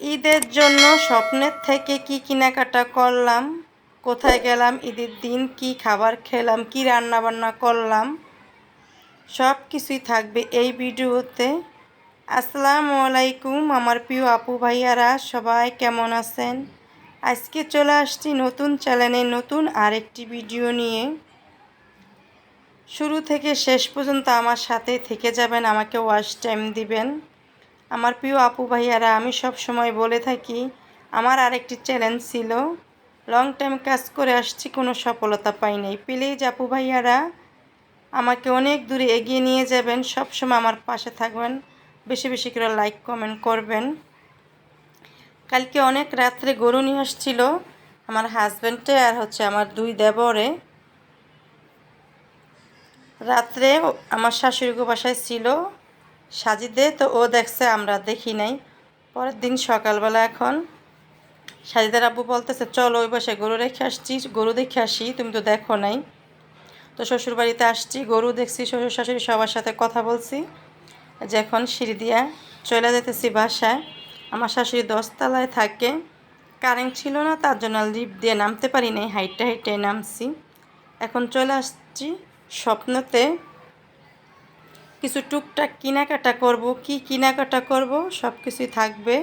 ঈদের জন্য স্বপ্নের থেকে কি কেনাকাটা করলাম? কোথায় গেলাম? ঈদের দিন কি খাবার খেলাম? কি রান্না বান্না করলাম? সব কিছুই থাকবে এই ভিডিওতে। আসসালামু আলাইকুম আমার প্রিয় আপু ভাইয়ারা, সবাই কেমন আছেন? আজকে চলে আসছি নতুন চ্যানেলে নতুন আরেকটি ভিডিও নিয়ে। শুরু থেকে শেষ পর্যন্ত আমার সাথে থেকে যাবেন, আমাকে ওয়াচ টাইম দিবেন। আমার প্রিয় আপু ভাইয়ারা, আমি সব সময় বলে থাকি, আমার আরেকটি চ্যালেঞ্জ ছিল লং টাইম কাজ করে আসছি, কোনো সফলতা পাই নাই। প্লিজ আপু ভাইয়ারা, আমাকে অনেক দূরে এগিয়ে নিয়ে যাবেন, সব সময় আমার পাশে থাকবেন, বেশি বেশি করে লাইক কমেন্ট করবেন। কালকে অনেক রাত্রে গরু নিয়ে আসছিল, আমার হাজব্যান্ডে আর হচ্ছে আমার দুই দেবরে। রাত্রে আমার শাশুড়ি গো বাসায় ছিল সাজিদে তো ও দেখছে, আমরা দেখি নাই। পরের দিন সকালবেলা এখন সাজিদার আব্বু বলতেছে, চলো ওই বাসায় গরু রেখে আসছি, গরু দেখে আসি, তুমি তো দেখো নাই। তো শ্বশুর বাড়িতে আসছি, গরু দেখছি, শ্বশুর শাশুড়ি সবার সাথে কথা বলছি। যে এখন সিঁড়ি দিয়া চলে যেতেছি বাসায়। আমার শাশুড়ি দশতলায় থাকে। কারেন্ট ছিল না, তার জন্য লিফট দিয়ে নামতে পারি নাই, হাইটে হাইটে নামছি। এখন চলে আসছি স্বপ্নতে। কিছু টুকটাক কেনাকাটা করব, কি কেনাকাটা করব সব কিছুই থাকবে।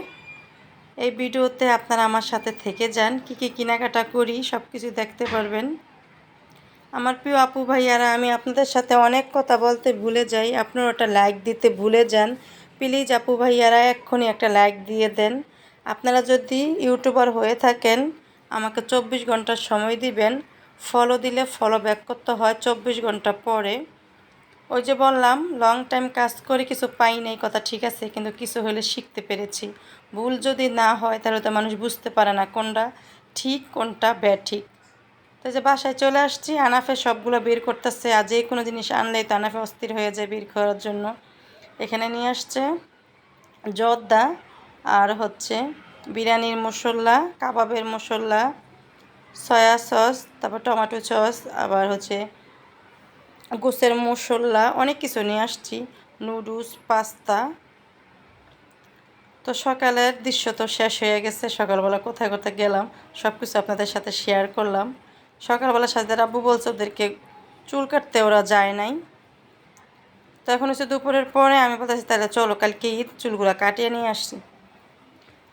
এই ভিডিওতে আপনারা আমার সাথে থেকে যান, কি কি কেনাকাটা করি সব কিছু দেখতে পারবেন। আমার প্রিয় আপু ভাইয়ারা, আমি আপনাদের সাথে অনেক কথা বলতে ভুলে যাই, আপনারা ওটা লাইক দিতে ভুলে যান। প্লিজ আপু ভাইয়ারা, এক্ষুনি একটা লাইক দিয়ে দেন। আপনারা যদি ইউটিউবার হয়ে থাকেন, আমাকে চব্বিশ ঘণ্টার সময় দিবেন। ফলো দিলে ফলো ব্যাক করতে হয় চব্বিশ ঘণ্টা পরে। ওই যে বললাম লং টাইম কাজ করে কিছু পাই নাই, কথা ঠিক আছে, কিন্তু কিছু হলে শিখতে পেরেছি। ভুল যদি না হয়, তাহলে তো মানুষ বুঝতে পারে না কোনটা ঠিক, কোনটা ব্যাঠিক তো যে বাসায় চলে আসছি, আনাফে সবগুলো বের করতেছে, আর যে কোনো জিনিস আনলেই তো আনাফে অস্থির হয়ে যায় বের করার জন্য। এখানে নিয়ে আসছে জর্দা, আর হচ্ছে বিরিয়ানির মশলা, কাবাবের মশলা, সয়া সস, তারপর টমেটো সস, আবার হচ্ছে গোসের মশলা, অনেক কিছু নিয়ে আসছি। Noodles, pasta. তো সকালের দৃশ্য তো শেষ হয়ে গেছে। সকালবেলা কোথায় কোথায় গেলাম সব কিছু আপনাদের সাথে শেয়ার করলাম। সকালবেলা সাজদের আব্বু বলছে ওদেরকে চুল কাটতে ওরা যায় নাই। তো এখন হচ্ছে দুপুরের পরে আমি বলতেছি, তাহলে চলো, কালকে ঈদ, চুলগুলো কাটিয়ে নিয়ে আসছি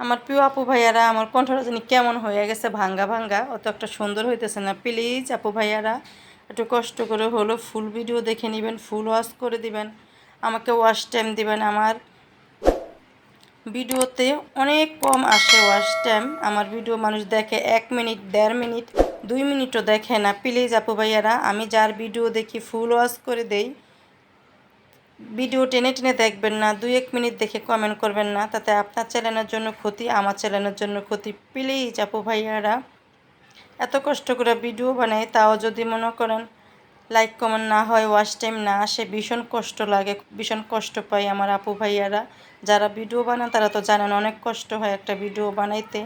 আমার প্রিয় আপু ভাইয়ারা, আমার কণ্ঠটা জানি কেমন হয়ে গেছে, ভাঙ্গা ভাঙ্গা। অত একটা সুন্দর হইতেছে না। প্লিজ, আপু ভাইয়ারা একটু কষ্ট করে হলো ফুল ভিডিও দেখে নেবেন ফুল ওয়াশ করে দিবেন। আমাকে ওয়াশ টাইম দিবেন আমার। ভিডিওতে অনেক কম আসে ওয়াশ টাইম আমার ভিডিও মানুষ দেখে এক মিনিট দেড় মিনিট দুই মিনিটও দেখে না। প্লিজ আপু ভাইয়ারা, আমি যার ভিডিও দেখি ফুল ওয়াশ করে দেই। ভিডিও টেনে টেনে দেখবেন না, দুই এক মিনিট দেখে কমেন্ট করবেন না। তাতে আপনার চ্যানেলের জন্য ক্ষতি, আমার চ্যানেলের জন্য ক্ষতি। প্লিজ আপু ভাইয়ারা। এত কষ্ট করে ভিডিও বানাই, তাও যদি মনে করেন লাইক কমেন্ট না হয় ওয়াশ টাইম না আসে, ভীষণ কষ্ট লাগে, ভীষণ কষ্ট পাই আমার আপু ভাইয়ারা। যারা ভিডিও বানান, তারা তো জানেন অনেক কষ্ট হয় একটা ভিডিও বানাইতে।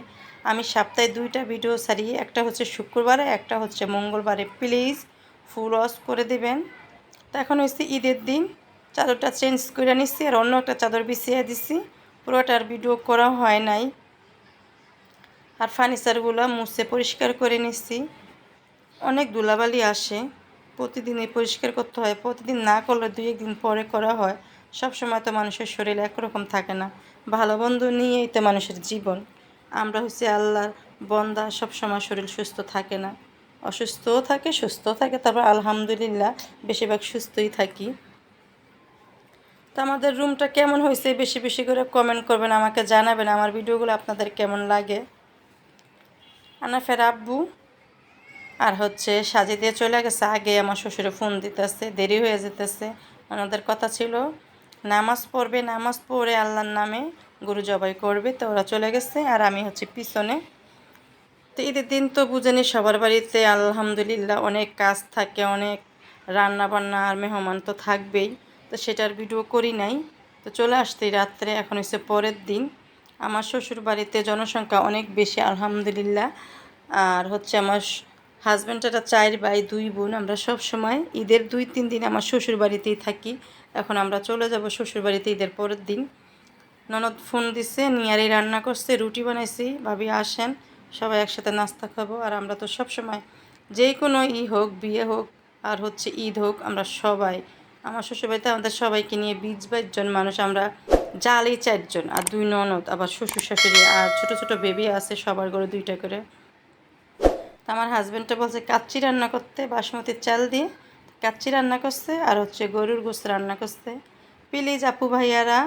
আমি সপ্তাহে দুইটা ভিডিও সারি একটা হচ্ছে শুক্রবারে, একটা হচ্ছে মঙ্গলবারে। প্লিজ ফুল ওয়াশ করে দেবেন। তো এখন হচ্ছে ঈদের দিন, চাদরটা চেঞ্জ করে নিচ্ছি আর অন্য একটা চাদর বিছিয়ে দিচ্ছি পুরোটার ভিডিও করা হয় নাই। আর ফার্নিচারগুলো মুছে পরিষ্কার করে নিচ্ছি অনেক ধুলাবালি আসে। প্রতিদিনই পরিষ্কার করতে হয়। প্রতিদিন না করলে দুই একদিন পরে করা হয়। সব সময় তো মানুষের শরীর একরকম থাকে না। ভালো বন্ধু নিয়েই তো মানুষের জীবন। আমরা হচ্ছে আল্লাহর বন্দা সব সময় শরীর সুস্থ থাকে না। অসুস্থও থাকে, সুস্থও থাকে। তারপর আলহামদুলিল্লাহ, বেশিরভাগ সুস্থই থাকি। তো আমাদের রুমটা কেমন হয়েছে? বেশি বেশি করে কমেন্ট করবেন, আমাকে জানাবেন। আমার ভিডিওগুলো আপনাদের কেমন লাগে? আনাফের আব্বু আর হচ্ছে সাজি দিয়ে চলে গেছে। আগে আমার শ্বশুরে ফোন দিতেছে, দেরি হয়ে যেতেছে। ওনাদের কথা ছিল, নামাজ পড়বে, নামাজ পড়ে আল্লাহর নামে গরু জবাই করবে। তো ওরা চলে গেছে আর আমি হচ্ছে পিছনে। তো ঈদের দিন তো বুঝেনি সবার বাড়িতে, আলহামদুলিল্লাহ অনেক কাজ থাকে, অনেক রান্না বান্না আর মেহমান তো থাকবেই। তো সেটার ভিডিও করি নাই। তো চলে আসতেই রাত্রে, এখন হচ্ছে পরের দিন। আমার শ্বশুর বাড়িতে জনসংখ্যা অনেক বেশি, আলহামদুলিল্লাহ। আর হচ্ছে আমার হাজব্যান্ডটা চার ভাই, দুই বোন। আমরা সব সময় ঈদের দুই, তিন দিন আমার শ্বশুর বাড়িতেই থাকি। এখন আমরা চলে যাব শ্বশুর বাড়িতে ঈদের পরের দিন। ননদ ফোন দিছে নিয়ারি রান্না করছে, রুটি বানাইছি। ভাবি, আসেন, সবাই একসাথে নাস্তা খাব। আর আমরা তো সব সময় যে কোনো ই হোক, বিয়ে হোক, আর হচ্ছে ঈদ হোক, আমরা সবাই, আমার শ্বশুরবাড়িতে আমাদের সবাইকে নিয়ে বিশ বাইশ জন মানুষ আমরা জালি চারজন আর দুই ননদ, আবার শ্বশুর, শাশুড়ি আর ছোট ছোট বেবি আছে সবার ঘরে দুইটা করে। তো আমার হাজব্যান্ডটা বলছে, কাচ্চি রান্না করতে বাসমতির চাল দিয়ে কাচ্চি রান্না করছে আর হচ্ছে গরুর গোস্ত রান্না করছে। প্লিজ আপু ভাইয়ারা